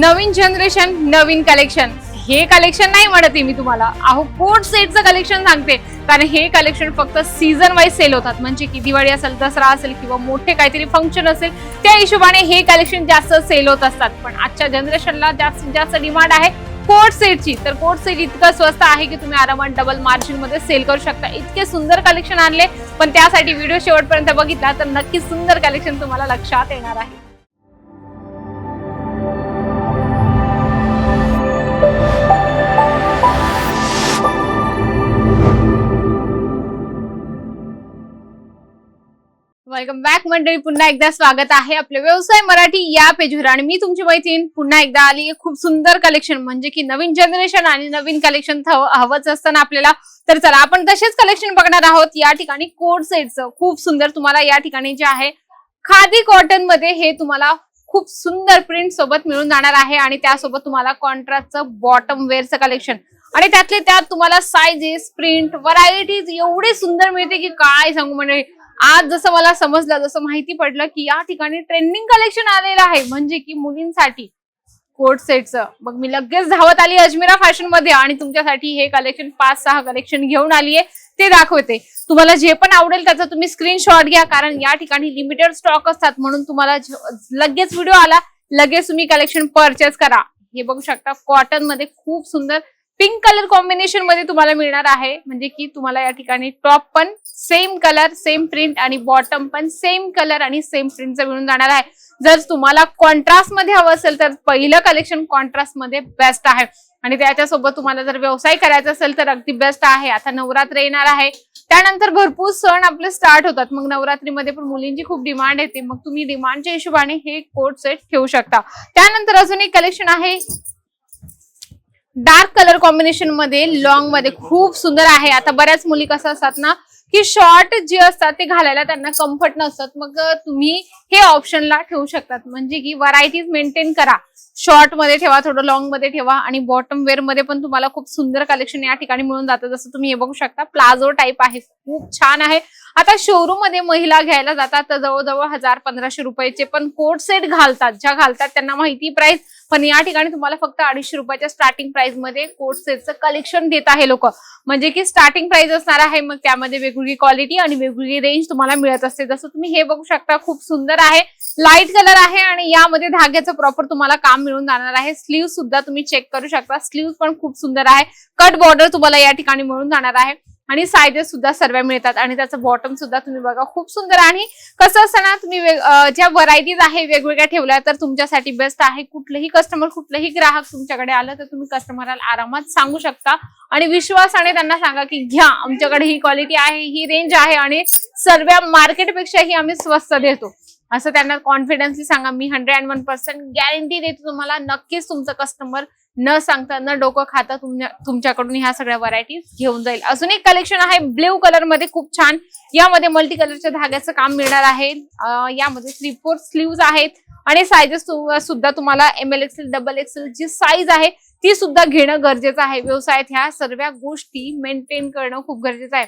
नवीन generation नवीन collection हे collection नाही म्हणत आहे मी तुम्हाला. अहो कोट सेटचं कलेक्शन सांगते. कारण हे कलेक्शन फक्त सीझन वाईज सेल होतात. म्हणजे की दिवाळी असेल दसरा असेल किंवा मोठे काहीतरी फंक्शन असेल त्या हिशोबाने हे कलेक्शन जास्त सेल होत असतात. पण आजच्या जनरेशनला जास्तीत जास्त डिमांड आहे कोट सेटची तर कोट सेट इतकं स्वस्त आहे की तुम्ही आरामात डबल मार्जिनमध्ये सेल करू शकता. इतके सुंदर कलेक्शन आणले. पण त्यासाठी व्हिडिओ शेवटपर्यंत बघितला तर नक्कीच सुंदर कलेक्शन तुम्हाला लक्षात येणार आहे. Welcome back. मंडळी पुन्हा एकदा स्वागत आहे आपले व्यवसाय मराठी या पेजवर आणि मी तुमची मैत्रीण. पुन्हा एकदा आली खूप सुंदर कलेक्शन म्हणजे की नवीन जनरेशन आणि नवीन कलेक्शन हवंच असतं ना आपल्याला. तर चला आपण तसेच कलेक्शन बघणार आहोत. या ठिकाणी कोट सेटचं खूप सुंदर तुम्हाला या ठिकाणी जे आहे खादी कॉटनमध्ये हे तुम्हाला खूप सुंदर प्रिंट सोबत मिळून जाणार आहे आणि त्यासोबत तुम्हाला कॉन्ट्रास्टचं बॉटम वेअरचं कलेक्शन आणि त्यातले त्यात तुम्हाला सायझेस प्रिंट व्हरायटीज एवढे सुंदर मिळते की काय सांगू म्हणजे आज जसं मला समजलं जसं माहिती पडलं की या ठिकाणी ट्रेंडिंग कलेक्शन आलेलं आहे. म्हणजे की मुलींसाठी कोट सेटचं मग मी लगेच धावत आली अजमेरा फॅशनमध्ये आणि तुमच्यासाठी हे कलेक्शन पाच सहा कलेक्शन घेऊन आली आहे. ते दाखवते. तुम्हाला जे पण आवडेल त्याचा तुम्ही स्क्रीनशॉट घ्या कारण या ठिकाणी लिमिटेड स्टॉक असतात म्हणून तुम्हाला लगेच व्हिडिओ आला. लगेच तुम्ही कलेक्शन परचेस करा. हे बघू शकता कॉटनमध्ये खूप सुंदर पिंक कलर कॉम्बिनेशनमध्ये तुम्हाला मिळणार आहे. म्हणजे की तुम्हाला या ठिकाणी टॉप पण सेम कलर सेम प्रिंट आणि बॉटम पण सेम कलर आणि सेम प्रिंटचं मिळून जाणार आहे. जर तुम्हाला कॉन्ट्रास्टमध्ये हवं असेल तर पहिलं कलेक्शन कॉन्ट्रास्टमध्ये बेस्ट आहे. आणि त्याच्यासोबत तुम्हाला जर व्यवसाय करायचा असेल तर अगदी बेस्ट आहे. आता नवरात्र येणार आहे. त्यानंतर भरपूर सण आपले स्टार्ट होतात. मग नवरात्रीमध्ये पण मुलींची खूप डिमांड येते. मग तुम्ही डिमांडच्या हिशोबाने हे कोट सेट ठेवू शकता. त्यानंतर अजून एक कलेक्शन आहे. डार्क कलर कॉम्बिनेशनमध्ये लॉंगमध्ये खूप सुंदर आहे. आता बऱ्याच मुली कसं असतात ना की शॉर्ट जे असतात ते घालायला त्यांना कम्फर्ट नसतात. मग तुम्ही हे ऑप्शनला ठेवू शकतात. म्हणजे की व्हरायटीज मेंटेन करा. शॉर्टमध्ये ठेवा थोडं लॉंगमध्ये ठेवा आणि बॉटम वेअरमध्ये पण तुम्हाला खूप सुंदर कलेक्शन या ठिकाणी मिळून जातं. जसं तुम्ही हे बघू शकता प्लाझो टाईप आहे. खूप छान आहे. आता शोरूममध्ये महिला घ्यायला जातात. तर जवळजवळ हजार पंधराशे रुपयाचे पण कोट सेट घालतात. ज्या घालतात त्यांना माहिती प्राइस पण या ठिकाणी तुम्हाला फक्त अडीचशे रुपयाच्या स्टार्टिंग प्राइसमध्ये कोट सेटचं कलेक्शन देत आहे लोक. म्हणजे की स्टार्टिंग प्राइस असणार आहे मग त्यामध्ये वेगवेगळी क्वालिटी आणि वेगवेगळी रेंज तुम्हाला मिळत असते. जसं तुम्ही हे बघू शकता खूप सुंदर आहे. लाइट कलर आहे आणि यामध्ये धाग्याचं प्रॉपर तुम्हाला काम मिळून जाणार आहे. स्लीव सुद्धा तुम्ही चेक करू शकता. स्लीव पण खूप सुंदर आहे. कट बॉर्डर तुम्हाला या ठिकाणी मिळून जाणार आहे. आणि सायजेस सुद्धा सर्व मिळतात आणि त्याचं बॉटम सुद्धा तुम्ही बघा खूप सुंदर. आणि कसं असतं ना तुम्ही ज्या व्हरायटीज आहे वेगवेगळ्या ठेवल्या तर तुमच्यासाठी बेस्ट आहे कुठलंही कस्टमर कुठलंही ग्राहक तुमच्याकडे आलं तर तुम्ही कस्टमरला आरामात सांगू शकता. आणि विश्वासाने त्यांना सांगा की घ्या आमच्याकडे ही क्वालिटी आहे ही रेंज आहे आणि सर्व मार्केटपेक्षाही आम्ही स्वस्त देतो. असं त्यांना कॉन्फिडन्सली सांगा. मी hundred and one percent guarantee देतो तुम्हाला. नक्कीच तुमचं कस्टमर न सांगता न डोकं खाता तुमच्या तुमच्याकडून ह्या सगळ्या व्हरायटीज घेऊन जाईल. अजून एक कलेक्शन आहे ब्ल्यू कलरमध्ये खूप छान. यामध्ये मल्टी कलरच्या धाग्याचं काम मिळणार आहे. यामध्ये थ्री फोर स्लीव्ह आहेत. आणि सायजेस सुद्धा तुम्हाला M L XL double XL जी साईज आहे ती सुद्धा घेणं गरजेचं आहे. व्यवसायात ह्या सर्व गोष्टी मेंटेन करणं खूप गरजेचं आहे.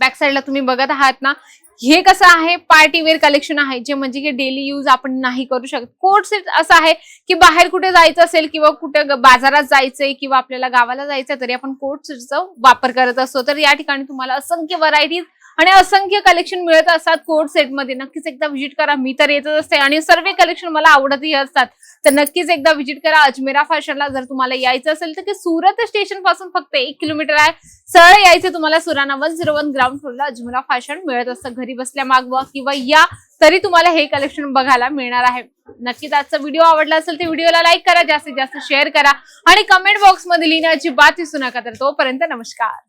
बॅक साईडला तुम्ही बघत आहात ना हे कसं आहे? पार्टी वेअर कलेक्शन आहे जे म्हणजे की डेली यूज आपण नाही करू शकत. कोट सेट असं आहे की बाहेर कुठे जायचं असेल किंवा कुठे बाजारात जायचंय किंवा आपल्याला गावाला जायचं तरी आपण कोट सेटचा वापर करत असतो. तर या ठिकाणी तुम्हाला असंख्य व्हरायटीज आणि असंख्य कलेक्शन मिळत असतात कोट सेटमध्ये नक्कीच एकदा व्हिजिट करा. मी तर येतच असते. आणि सर्व कलेक्शन मला आवडतही असतात. तर नक्कीच एकदा व्हिजिट करा. अजमेरा फॅशनला जर तुम्हाला यायचं असेल तर ते सुरत स्टेशनपासून फक्त एक किलोमीटर आहे. सरळ यायचं तुम्हाला Surana one zero one ground फ्लोरला Ajmera fashion मिळत असतं. घरी बसल्या मागवा किंवा या तरी तुम्हाला हे कलेक्शन बघायला मिळणार आहे. नक्कीच आजचा व्हिडिओ आवडला असेल तर व्हिडिओला लाईक करा. जास्तीत जास्त शेअर करा. आणि कमेंट बॉक्समध्ये लिहिण्याची बात विसरू नका तर तोपर्यंत नमस्कार.